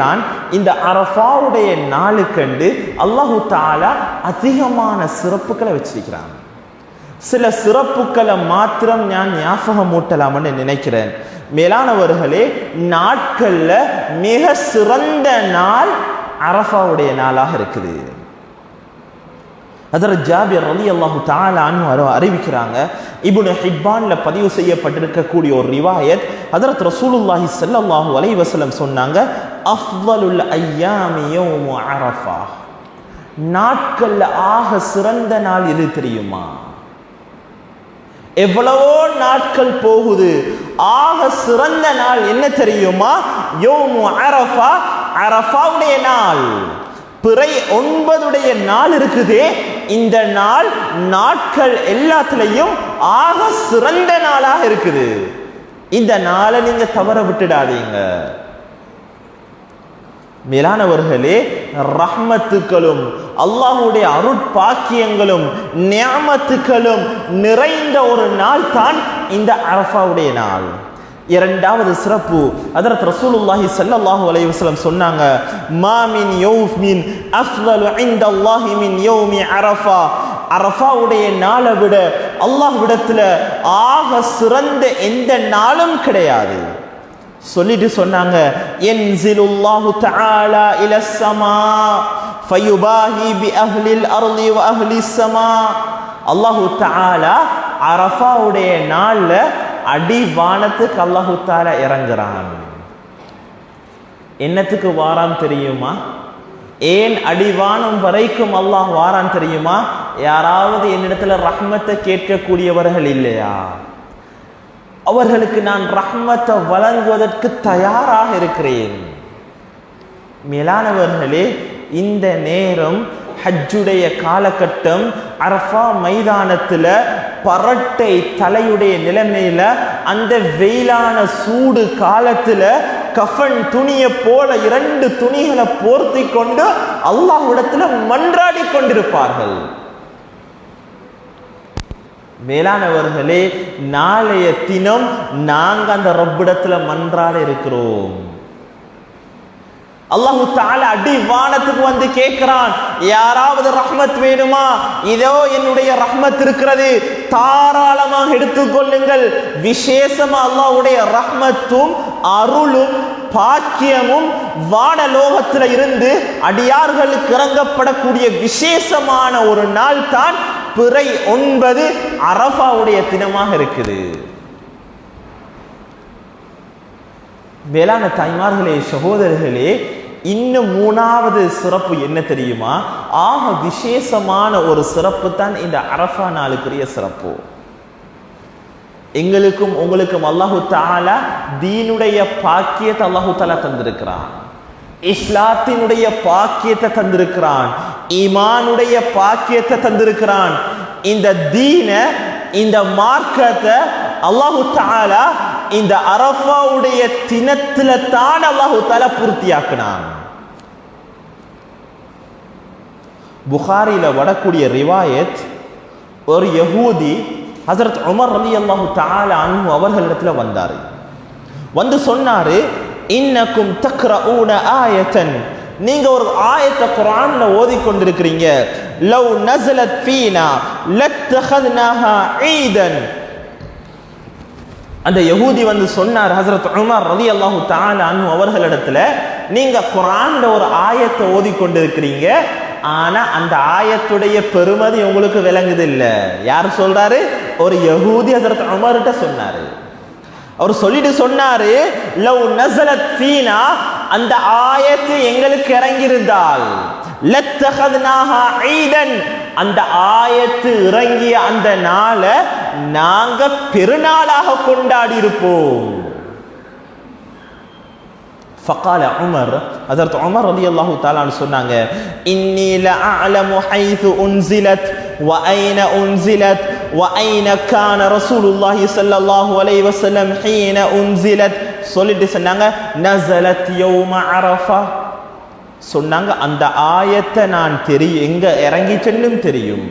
தான் இந்த அரஃபாவுடைய நாளுக்கண்டு அல்லாஹு தாலா அதிகமான சிறப்புகளை வச்சிருக்கிறாங்க சில சிறப்புகளை மாத்திரம் நான் ஞாபகம் மூட்டலாம்னு நினைக்கிறேன். மேலானவர்களே நாட்கள்ல மிக சிறந்த நாள் அரஃபாவுடைய நாளாக இருக்குது. அதர் ஜாபியர் ரலி அல்லாஹு தாலான்னு அறிவிக்கிறாங்க இப்னு ஹிப்பான்ல பதிவு செய்யப்பட்டிருக்கக்கூடிய ஒரு ரிவாயத் அதரத் ரசூலுல்லாஹி ஸல்லல்லாஹு அலைவசலம் சொன்னாங்க அஃவலுல் ஐயாமியும் அரஃபா. நாட்கள்ல ஆக சிறந்த நாள் எது தெரியுமா? எவ்வளவோ நாட்கள் போகுது ஆக சிறந்த நாள் என்ன தெரியுமா? யோமு அரஃபா அரஃபாவுடைய நாள். பிறை ஒன்பதுடைய நாள் இருக்குதே இந்த நாள் நாட்கள் எல்லாத்துலயும் ஆக சிறந்த நாளாக இருக்குது. இந்த நாளை நீங்க தவற விட்டுடாதீங்க. மேலானவர்களே ரஹ்மத்துக்களும் அல்லாஹுடைய அருட்பாக்கியங்களும் நியாமத்துக்களும் நிறைந்த ஒரு நாள் தான் இந்த அரஃபாவுடைய நாள். இரண்டாவது சிறப்பு அதற்கு ரசூலுல்லாஹி ஸல்லல்லாஹு அலைஹி வஸல்லம் சொன்னாங்க மா மின் யௌமின் அஃதலு இன்தல்லாஹி மின் யௌமி அரஃபா. அரஃபாவுடைய நாளை விட அல்லாஹ் விடத்தில் ஆக சிறந்த எந்த நாளும் கிடையாது. சொல்லிட்டு சொன்னாங்க. என்ஸிலுல்லாஹு தஆலா இல ஸமா ஃபயுபாஹி பி அஹ்லில் அர்லி வ அஹ்லி ஸமா அல்லாஹு தஆலா அரஃபாவுடைய நாள்ல அடி வானத்துக்கு அல்லாஹு தஆலா இறங்குறான். என்னத்துக்கு வாரான் தெரியுமா? ஏன் அடிவானம் வரைக்கும் அல்லாஹ் வாரான் தெரியுமா? யாராவது என்னிடத்துல ரஹ்மத்தை கேட்கக்கூடியவர்கள் இல்லையா? அவர்களுக்கு நான் ரஹ்மத்தை வழங்குவதற்கு தயாராக இருக்கிறேன். மேலானவர்களே இந்த நேரம் ஹஜ்ஜுடைய காலகட்டம் அரஃபா மைதானத்தில் பரட்டை தலையுடைய நிலைமையில அந்த வெயிலான சூடு காலத்துல கஃபன் துணியை போல இரண்டு துணிகளை போர்த்தி கொண்டு அல்லாஹ்விடத்துல மன்றாடி கொண்டிருப்பார்கள். மேலானவர்களே நாளைய தினம் நாங்க அந்த ரப்பிடத்துல மன்றாட இருக்கிறோம். அல்லாஹு தால அடி வானத்துக்கு வந்து கேட்கிறான் யாராவது ரஹ்மத் வேணுமா? இதோ என்னுடைய ரஹ்மத் இருக்கிறது. தாராளமாக எடுத்துக்கொள்ளுங்கள் விசேஷமா அல்லாஹ்வுடைய ரஹ்மத்தும் அருளும் பாக்கியமும் வானலோகத்துல இருந்து அடியார்களுக்கு இறங்கப்படக்கூடிய விசேஷமான ஒரு நாள் தான் பிறை ஒன்பது அரஃபாவுடைய தினமாக இருக்குது. வேளாண் தாய்மார்களே சகோதரர்களே இன்னும் மூணாவது சிறப்பு என்ன தெரியுமா? ஆக விசேஷமான ஒரு சிறப்பு தான் இந்த அரஃபா நாளுக்குரிய சிறப்பு. எங்களுக்கும் உங்களுக்கும் அல்லாஹு தாலா தீனுடைய பாக்கியத்தை அல்லாஹு தாலா தந்திருக்கிறான். இஸ்லாத்தினுடைய பாக்கியத்தை தந்திருக்கிறான். ஈமானுடைய பாக்கியத்தை தந்திருக்கிறான். இந்த தீன இந்த மார்க்கத்தை அல்லாஹு தாலா இந்த அரஃபாவுடைய தினத்துல தான் அல்லாஹு தாலா பூர்த்தியாக்குனான். புகாரில வரக்கூடிய ரிவாயத் ஒரு யகூதி ஹசரத் உமர் அலி அல்லாஹு தாலா அன்பு அவர்களிடத்துல வந்தாரு. வந்து சொன்னாரு இன்னக்கும் தக்ரஊன ஆயத்தன் நீங்க ஒரு ஆயத்தை குரான்ல ஓதி கொண்டிருக்கிறீங்க லவ் நசலத் ஃபீனா லத்தஹத்னாஹா ஈதன். அந்த யகூதி வந்து சொன்னார் ஹசரத் உமர் ரதி அல்லாஹு தாலா அவர்களிடத்துல நீங்க குரான்ல ஒரு ஆயத்தை ஓதி கொண்டிருக்கிறீங்க ஆனா அந்த ஆயத்துடைய பெருமதி உங்களுக்கு விளங்குது இல்ல யார் சொல்றாரு? ஒரு யகூதி ஹசரத் உமர்கிட்ட சொன்னாரு. அவர் சொல்லிட்டு சொன்னாரு லவ் நசலத் ஃபீனா அந்த ஆயத்து எங்களுக்கு இறங்கியிருந்தால் லத்தஹத்னாஹா ஈதன் அந்த ஆயத்து இறங்கிய அந்த நாளை நாங்க பெருநாளாக கொண்டாடி இருப்போம் فقال عمر حضرت عمر رضي الله تعالى عنه சொன்னாங்க إني لأعلم حيث أنزلت وأين أنزلت وأين كان رسول الله صلى الله عليه وسلم حين أنزلت சொல்லிட்டு சொன்னாங்க نزلت يوم عرفة சொன்னாங்க அந்த ஆயத்தை நான் தெரியும் எங்க இறங்கிச்சென்னும் தெரியும்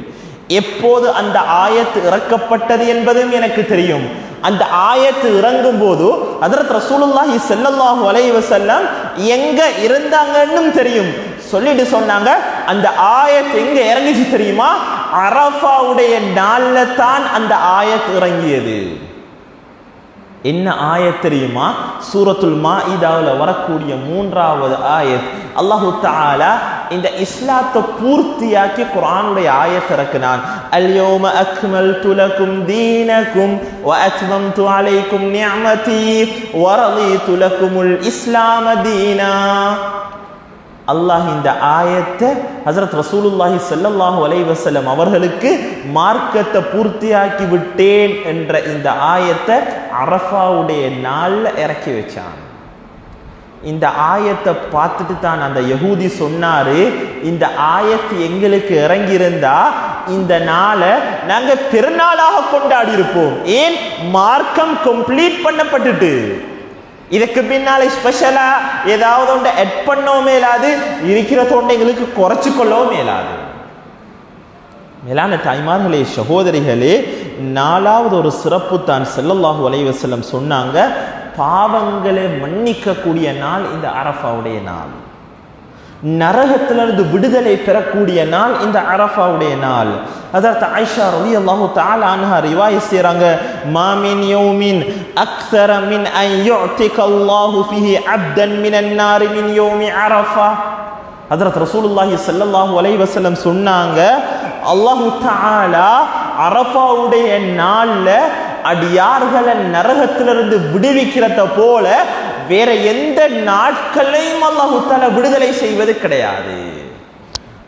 எப்போது அந்த ஆயத்து இறக்கப்பட்டது என்பதும் எனக்கு தெரியும் அந்த ஆயத்து இறங்கும் போது அதற்கு ரசூலுல்லாஹி ஸல்லல்லாஹு அலைஹி வஸல்லம் எங்க இருந்தாங்கன்னு தெரியும் சொல்லிட்டு சொன்னாங்க அந்த ஆயத் எங்க இறங்கிச்சு தெரியுமா அரஃபாவுடைய நாள்ல தான் அந்த ஆயத் இறங்கியது. என்ன ஆயத் தெரியுமா? சூரத்துல் மா இதாவில் வரக்கூடிய மூன்றாவது ஆயத். அல்லாஹு தாலா இந்த இஸ்லாத்தை பூர்த்தியாக்கி குரானுடைய ஆயத் இறக்கினான். அல்யோம அக்மல் துலக்கும் தீனக்கும் வ அத்மம்து நியமதி வரதி துலக்குமுல் இஸ்லாம தீனா. அல்லாஹ் இந்த ஆயத்தை ஹசரத் ரசூலுல்லாஹி செல்லல்லாஹு அலைவசல்லம் அவர்களுக்கு மார்க்கத்தை பூர்த்தியாக்கி விட்டேன் என்ற இந்த ஆயத்தை அரஃபாவுடைய நாளில் இறக்கி வச்சான். இந்த ஆயத்தை பார்த்துட்டு தான் அந்த யகூதி சொன்னாரு இந்த ஆயத்து எங்களுக்கு இறங்கியிருந்தா இந்த நாளை நாங்கள் திருநாளாக கொண்டாடி இருப்போம் ஏன்? மார்க்கம் கம்ப்ளீட் பண்ணப்பட்டுட்டு. இதுக்கு பின்னால ஸ்பெஷலா ஏதாவது ஒன்று எட் பண்ணவும் மேலாது இருக்கிற தொண்டைங்களுக்கு குறைச்சு கொள்ளவும் மேலாது. மேலான தாய்மார்களே சகோதரிகளே நாலாவது ஒரு சிறப்பு தான் செல்லல்லாஹு அலைவசல்லம் சொன்னாங்க பாவங்களை மன்னிக்கக்கூடிய நாள் இந்த அரஃபாவுடைய நாள். நரகத்திலிருந்து விடுதலை பெறக்கூடிய நாள் இந்த அரஃபாவுடைய நாள். அதாவது ஐஷா ரலி அல்லாஹு தால் அன்ஹா ரிவாய் செய்கிறாங்க மாமின் யௌமின் அக்ஸர மின் அன் யுஅதிக அல்லாஹு ஃபிஹி அப்தன் மின் அன்னாரி மின் யோமி அரஃபா. அதரத் ரசூலுல்லாஹி சல்லல்லாஹு அலைஹி வஸல்லம் சொன்னாங்க அல்லாஹு தஆலா அரஃபாவுடைய நாள்ல அடியார்களை நரகத்திலிருந்து விடுவிக்கிறத போல வேற எந்த நாட்களையும் அல்லாஹுத்தால விடுதலை செய்வது கிடையாது.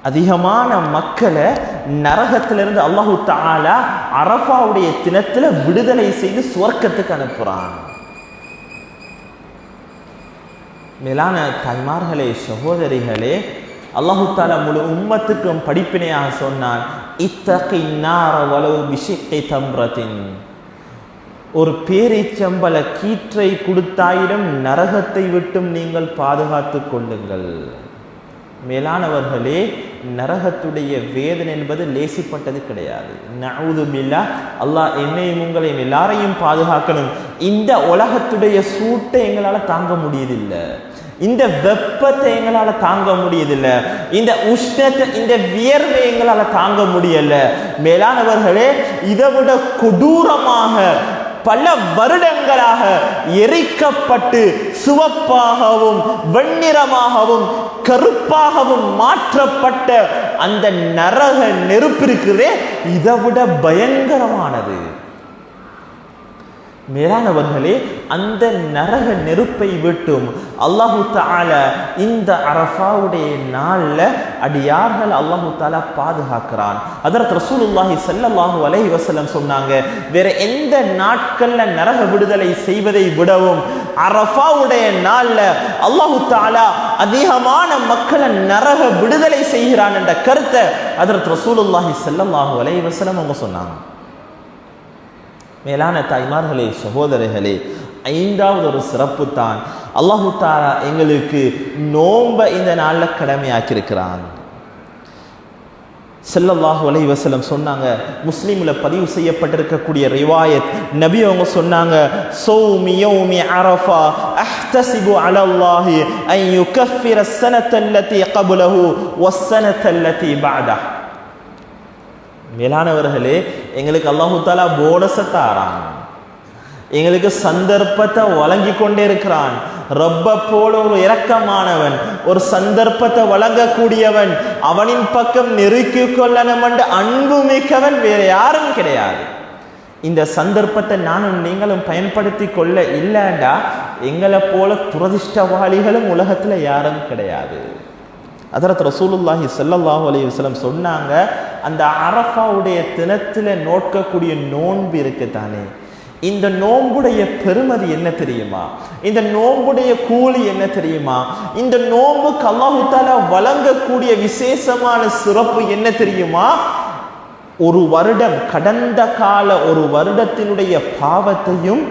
அதிகமான மக்களை நரகத்திலிருந்து அல்லாஹு தாலா அரஃபாவுடைய தினத்துல விடுதலை செய்து சுவர்க்கத்துக்கு அனுப்புறான். மேலான தாய்மார்களே சகோதரிகளே அல்லாஹு தாலா முழு உம்மத்துக்கும் படிப்பினையாக சொன்னான் இத்தகை நார வலவு விஷயத்தை தம்ரத்தின் ஒரு பேரிச்சம்பல கீற்றை கொடுத்தாயிரம் நரகத்தை விட்டும் நீங்கள் பாதுகாத்து கொள்ளுங்கள். மேலானவர்களே நரகத்துடைய வேதனை என்பது லேசிப்பட்டது கிடையாது. நவுதுமில்லா அல்லாஹ் என்னையும் உங்களையும் எல்லாரையும் பாதுகாக்கணும். இந்த உலகத்துடைய சூட்டை எங்களால் தாங்க முடியதில்லை. இந்த வெப்பத்தை எங்களால் தாங்க முடியதில்ல. இந்த உஷ்ணத்தை இந்த வியர்வை எங்களால் தாங்க முடியல. மேலானவர்களே இதை விட கொடூரமாக பல வருடங்களாக எரிக்கப்பட்டு சிவப்பாகவும் வெண்ணிறமாகவும் கருப்பாகவும் மாற்றப்பட்ட அந்த நரக நெருப்பிருக்குதே இதை விட பயங்கரமானது. மேலானவர்களே அந்த நரக நெருப்பை விட்டும். அல்லாஹு தால இந்த அரஃபாவுடைய நாளில் அடியார்கள் அல்லாஹு தாலா பாதுகாக்கிறான். அதற்கு ரசூலுல்லாஹி ஸல்லல்லாஹு அலைஹி வசலம் சொன்னாங்க வேற எந்த நாட்களில் நரக விடுதலை செய்வதை விடவும் அரஃபாவுடைய நாளில் அல்லாஹு தாலா அதிகமான மக்களை நரக விடுதலை செய்கிறான் என்ற கருத்தை அதற்கு ரசூலுல்லாஹி ஸல்லல்லாஹு அலைஹி வசலம் அவங்க சொன்னாங்க. மேலான தாய்மார்களே சகோதரர்களே ஐந்தாவது ஒரு சிறப்பு தான். அல்லாஹு தாரா எங்களுக்கு நோம்ப இந்த நாளில் கடமையாக்கியிருக்கிறான். செல்லல்லாஹு அலை வசலம் சொன்னாங்க முஸ்லீமில் பதிவு செய்யப்பட்டிருக்கக்கூடிய ரிவாயத் நபி அவங்க சொன்னாங்க சௌமி யௌமி அரஃபா அஹ்தசிபு அலல்லாஹி ஐ யுகஃபிர ஸனத்தல்லதி கபலஹு வஸ்ஸனத்தல்லதி பாதஹ் மேலானவர்களே எங்களுக்கு அல்லாஹு போனஸை தாரான் எங்களுக்கு சந்தர்ப்பத்தை வழங்கி கொண்டே இருக்கிறான். ரப்ப போல ஒரு இரக்கமானவன் ஒரு சந்தர்ப்பத்தை வழங்கக்கூடியவன் அவனின் பக்கம் நெருக்கி கொள்ளணும் என்று அன்பு மிக்கவன் வேற யாரும் கிடையாது. இந்த சந்தர்ப்பத்தை நானும் நீங்களும் பயன்படுத்தி கொள்ள இல்லைண்டா எங்களை போல துரதிஷ்டவாளிகளும் உலகத்துல யாரும் கிடையாது. அதரத் ரசூலுல்லாஹி சல்லாஹூ அலி வஸ்லம் சொன்னாங்க அந்த அரஃபாவுடைய தினத்தில் நோக்கக்கூடிய நோன்பு இருக்கு தானே இந்த நோம்புடைய பெருமதி என்ன தெரியுமா? இந்த நோம்புடைய கூலி என்ன தெரியுமா? இந்த நோன்புக்கு அல்லாஹு வழங்கக்கூடிய விசேஷமான சிறப்பு என்ன தெரியுமா? ஒரு வருடம் கடந்த கால ஒரு வருடத்தினுடைய பாவத்தையும்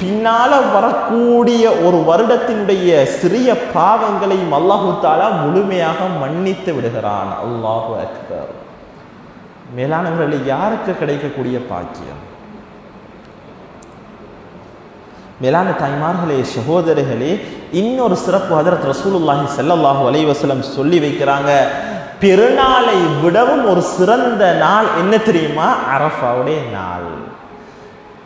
பின்னால வரக்கூடிய ஒரு வருடத்தினுடைய சிறிய பாவங்களையும் அல்லாஹு தாலா முழுமையாக மன்னித்து விடுகிறான். அல்லாஹு அக்பர். மேலானவர்களில் யாருக்கு கிடைக்கக்கூடிய பாக்கியம்? மேலான தாய்மார்களே சகோதரர்களே இன்னொரு சிறப்பு ஹதரத் ரசூலுல்லாஹி செல்லல்லாஹு அலைவசலம் சொல்லி வைக்கிறாங்க. பெருநாளை விடவும் ஒரு சிறந்த நாள் என்ன தெரியுமா? அரஃபாவுடைய நாள்.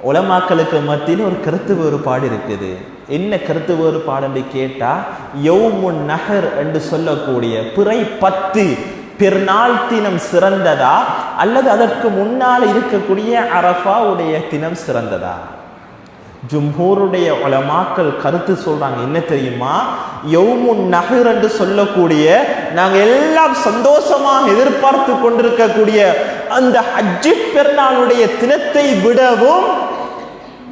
உலமாக்களுக்கு மத்தியில் ஒரு கருத்து வேறுபாடு இருக்குது. என்ன கருத்து வேறுபாடு என்று கேட்டா யோமுன் நகர் என்று சொல்லக்கூடிய பிறை பத்து பெருநாள் தினம் சிறந்ததா? அல்லது அதற்கு முன்னால் இருக்கக்கூடிய அரஃபாவுடைய தினம் சிறந்ததா? ஜும்ஹூருடைய உலமாக்கள் கருத்து சொல்றாங்க. என்ன தெரியுமா? யௌமுன் நகர் என்று சொல்லக்கூடிய நாங்கள் எல்லாம் சந்தோஷமாக எதிர்பார்த்து கொண்டிருக்கக்கூடிய அந்த ஹஜ்ஜி பெருநாளுடைய தினத்தை விடவும்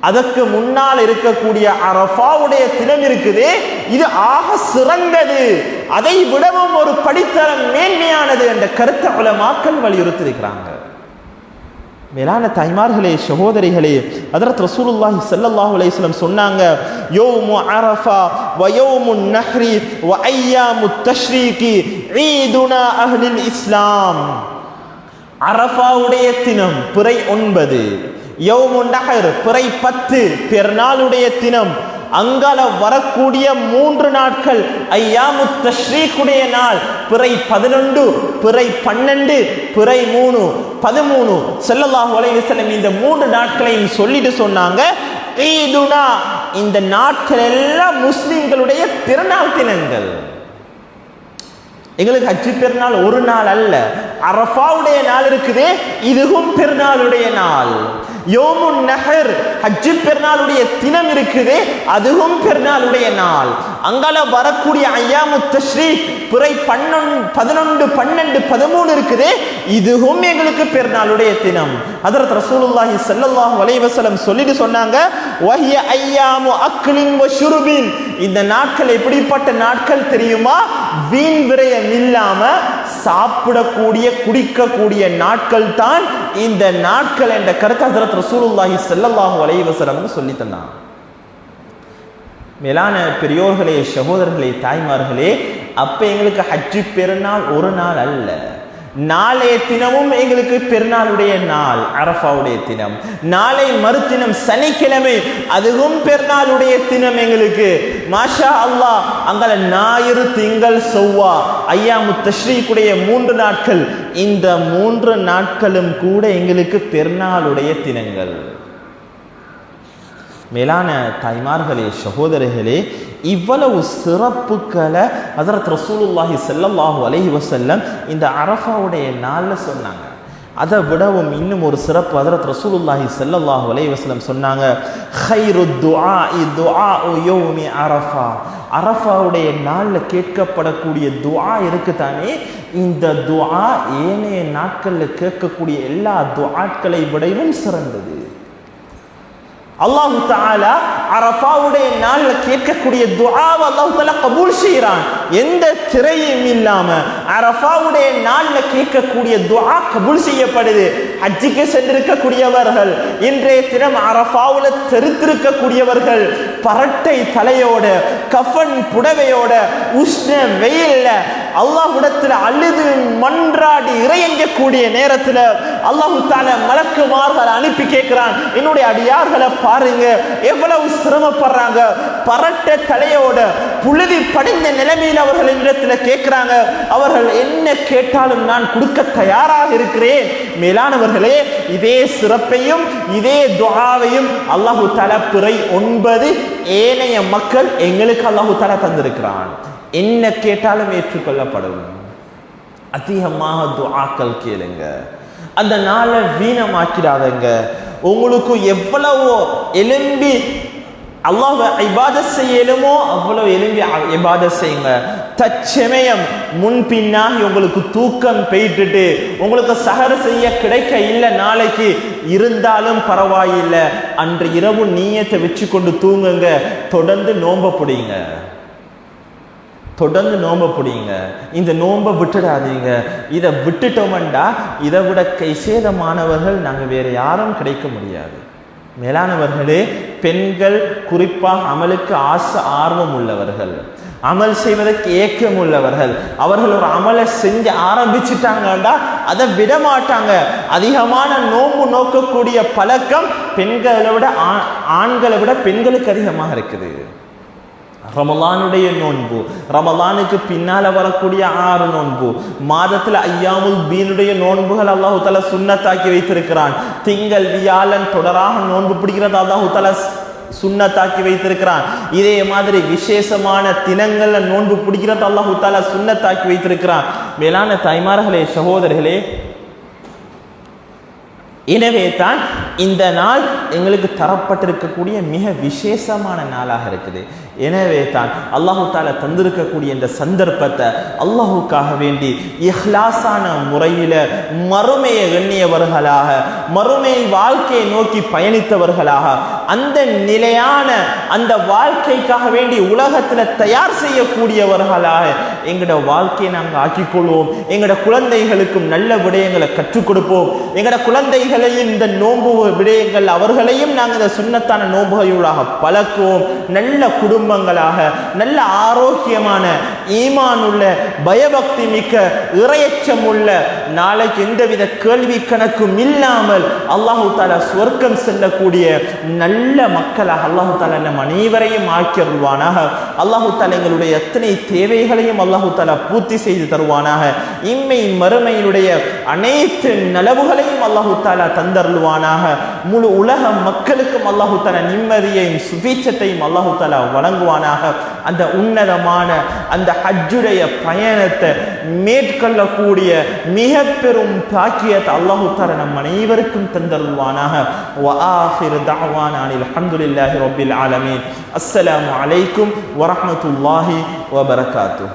அதற்கு முன்னால் இருக்கக்கூடிய அரஃபாவுடைய தினம் இருக்குது. இது ஆக சிறந்தது. அதை விடவும் ஒரு படித்தரம் மேன்மையானது என்ற கருத்தை உலமாக்கள் வலியுறுத்தி இருக்கிறாங்க மேலான தாய்மார்களே சகோதரிகளே அதரத் ரசூலுல்லாஹி ஸல்லல்லாஹு அலைஹி வஸல்லம் சொன்னாங்க யௌமு அரஃபா வ யௌமு நஹ்ரி வ அய்யாமு தஷ்ரீகி ஈதுனா அஹ்லில் இஸ்லாம். அரஃபாவுடைய தினம் பிறை ஒன்பது யௌமு நஹர் பிறை பத்து பெருநாளுடைய தினம் அங்கால வரக்கூடிய மூன்று நாட்கள் ஐயாமு தஸ்ரீக்குடைய நாள் பிறை பதினொன்று பிறை பன்னெண்டு பிறை மூணு பதிமூணு. செல்லல்லாஹு அலைஹி இந்த மூன்று நாட்களையும் சொல்லிட்டு சொன்னாங்க. ஈதுனா இந்த நாட்கள் எல்லாம் முஸ்லிம்களுடைய திருநாள் தினங்கள். எங்களுக்கு ஹஜ்ஜி பெருநாள் ஒரு நாள் அல்ல. அரஃபாவுடைய நாள் இருக்குது இதுவும் பெருநாளுடைய நாள். யோமுன் நகர் ஹஜ்ஜு பெருநாளுடைய தினம் இருக்குது அதுவும் பெருநாளுடைய நாள். அங்கால வரக்கூடிய ஐயாமு தஸ்ரீ பிறை பன்னொன் பதினொன்று பன்னெண்டு பதிமூணு இருக்குது இதுவும் எங்களுக்கு பெருநாளுடைய தினம். அதரத் ரசூலுல்லாஹி சல்லல்லாஹு அலைஹி வஸல்லம் சொல்லிட்டு சொன்னாங்க வஹிய ஐயாமு அக்லின் வ ஷுருபின். இந்த நாட்கள் எப்படிப்பட்ட நாட்கள் தெரியுமா? வீண் விரயம் இல்லாம சாப்பிடக்கூடிய குடிக்கக்கூடிய நாட்கள் தான் இந்த நாட்கள் என்ற கருத்து ஹஜரத் ரசூலுல்லாஹி ஸல்லல்லாஹு அலைஹி வஸல்லம் சொல்லி தந்தான். மேலான பெரியோர்களே சகோதரர்களே தாய்மார்களே அப்ப எங்களுக்கு ஹஜ்ஜு பெருநாள் ஒரு நாள் அல்ல. நாளைய தினமும் எங்களுக்கு பெருநாளுடைய நாள் அரஃபாவுடைய தினம். நாளை மறுதினம் சனிக்கிழமை அதுவும் பெருநாளுடைய தினம் எங்களுக்கு. மாஷா அல்லா அங்கே ஞாயிறு திங்கள் செவ்வா ஐயா முத்தஸ்ரீக்குடைய மூன்று நாட்கள். இந்த மூன்று நாட்களும் கூட எங்களுக்கு பெருநாளுடைய தினங்கள். மேலான தாய்மார்களே சகோதரர்களே இவ்வளவு சிறப்புகளை அதரத் ரசூலுல்லாஹி செல்லல்லாஹு அலஹி வசல்லம் இந்த அரஃபாவுடைய நாளில் சொன்னாங்க. அதை விடவும் இன்னும் ஒரு சிறப்பு அதரத் ரசூலுல்லாஹி செல்லல்லாஹு அலைஹி வஸல்லம் சொன்னாங்க ஹைரு துஆ துஆ யௌமி அரஃபா. அரஃபாவுடைய நாளில் கேட்கப்படக்கூடிய துஆ இருக்குதானே? இந்த துஆ ஏனைய நாட்களில் கேட்கக்கூடிய எல்லா துஆட்களை விடவும் சிறந்தது. அல்லாஹு தாலா அரஃபாவுடைய நாளில் கேட்கக்கூடிய துஆவை அல்லாஹு தாலா கபூல் செய்கிறான். எந்த திரையும் இல்லாமல் அரஃபாவுடைய நாளில் கேட்கக்கூடிய துஆ கபூல் செய்யப்படுது. ஹஜ்ஜுக்கு சென்றிருக்கக்கூடியவர்கள் இன்றைய தினம் அரஃபாவில் தெரித்திருக்கக்கூடியவர்கள் பரட்டை தலையோட கஃபன் புடவையோட உஷ்ண வெயில்ல அல்லாஹுடத்தில் அழுது மன்றாடி இறையங்கக்கூடிய நேரத்தில் அல்லாஹு தால மலக்குமார்கள் அனுப்பி கேட்கிறான். என்னுடைய அடியார்களை பாருங்க. எவ்வளவு சிரமப்படுறாங்க. பரட்ட தலையோட புழுதி படிந்த நிலைமையில் அவர்கள் இடத்துல கேட்கிறாங்க. அவர்கள் என்ன கேட்டாலும் நான் கொடுக்க தயாராக இருக்கிறேன். மேலானவர்களே இதே சிறப்பையும் இதே துஆவையும் அல்லாஹு தலப்புரை ஒன்பது ஏனைய மக்கள் எங்களுக்கு அல்லாஹு தாலா தந்திருக்கிறான். என்ன கேட்டாலும் ஏற்றுக்கொள்ளப்படும். அதிகமாக துஆக்கள் கேளுங்க. அந்த நாளை வீணமாக்கிடாதங்க. உங்களுக்கு எவ்வளவோ எலும்பி அல்லாஹ் இபாத செய்யலுமோ அவ்வளவு எலும்பி இபாத செய்யுங்க. தச்சமயம் முன் பின்னாகி உங்களுக்கு தூக்கம் பெய்ட்டுட்டு உங்களுக்கு சகர செய்ய கிடைக்க இல்லை நாளைக்கு இருந்தாலும் பரவாயில்லை. அன்று இரவு நீயத்தை வச்சு கொண்டு தூங்குங்க. தொடர்ந்து நோம்ப பிடிங்க தொடர்ந்து நோம்ப பிடிங்க. இந்த நோன்பை விட்டுடாதீங்க. இதை விட்டுட்டோம்டா இதை விட கை சேதமானவர்கள் நாங்கள் வேறு யாரும் கிடைக்க முடியாது. மேலானவர்களே பெண்கள் குறிப்பாக அமலுக்கு ஆசை ஆர்வம் உள்ளவர்கள். அமல் செய்வதற்கு ஏக்கம் உள்ளவர்கள். அவர்கள் ஒரு அமலை செஞ்சு ஆரம்பிச்சிட்டாங்கண்டா அதை விட மாட்டாங்க அதிகமான நோம்பு நோக்கக்கூடிய பழக்கம் பெண்களை விட ஆ- ஆண்களை விட பெண்களுக்கு அதிகமாக இருக்குது. ரமலானுடைய நோன்பு ரமலானுக்கு பின்னால வரக்கூடிய ஆறு நோன்பு மாதத்தில் ஐயாமுல் பீனுடைய நோன்புகள் அல்லாஹு தலா சுண்ணத்தாக்கி வைத்திருக்கிறான் திங்கள் வியாழன் தொடராக நோன்பு பிடிக்கிறது அல்லாஹு தலா சுண்ணத்தாக்கி வைத்திருக்கிறான் இதே மாதிரி விசேஷமான தினங்கள்ல நோன்பு பிடிக்கிறது அல்லாஹு தாலா சுண்ணத்தாக்கி வைத்திருக்கிறான் மேலான தாய்மார்களே சகோதரர்களே எனவே தான் இந்த நாள் எங்களுக்கு தரப்பட்டிருக்கக்கூடிய மிக விசேஷமான நாளாக இருக்குது. எனவே தான் அல்லாஹு தாலா தந்திருக்கக்கூடிய இந்த சந்தர்ப்பத்தை அல்லாஹுக்காக வேண்டி இஹ்லாசான முறையில் மறுமையை எண்ணியவர்களாக மறுமை வாழ்க்கையை நோக்கி பயணித்தவர்களாக அந்த நிலையான அந்த வாழ்க்கைக்காக வேண்டி உலகத்தில் தயார் செய்யக்கூடியவர்களாக எங்களோட வாழ்க்கையை நாங்கள் ஆக்கிக்கொள்வோம். எங்களோட குழந்தைகளுக்கும் நல்ல விடயங்களை கற்றுக் கொடுப்போம். எங்களோட குழந்தைகளையும் இந்த நோன்பு விடயங்கள் அவர்களையும் நாங்கள் இந்த சுண்ணத்தான நோன்புகையூடாக பழக்குவோம். நல்ல குடும்பங்களாக நல்ல ஆரோக்கியமான ஈமானுள்ள பயபக்தி மிக்க இறையச்சம் உள்ள நாளைக்கு எந்தவித கேள்வி கணக்கும் இல்லாமல் அல்லாஹு தாலா சொர்க்கம் செல்லக்கூடிய நல்ல மக்களாக அல்லாஹு தாலா நம் அனைவரையும் ஆக்கியருள்வானாக அல்லாஹு தாலா எங்களுடைய எத்தனை தேவைகளையும் அல்லாஹு தாலா பூர்த்தி செய்து தருவானாக. இம்மை மறுமையினுடைய அனைத்து நலவுகளையும் அல்லாஹு தாலா தந்தருள்வானாக. முழு உலக மக்களுக்கும் அல்லாஹு தாலா நிம்மதியையும் சுபீட்சத்தையும் அல்லாஹு தாலா வழங்குவானாக. அந்த உன்னதமான அந்த ஹஜ்ஜுடைய பயணத்தை மேற்கொள்ளக்கூடிய மிக பெரும் பாக்கியத்தை அல்லாஹு தாலா நம் அனைவருக்கும் தந்தருள்வானாக وآخر دعوانا أن الحمد لله رب العالمين السلام عليكم ورحمة الله وبركاته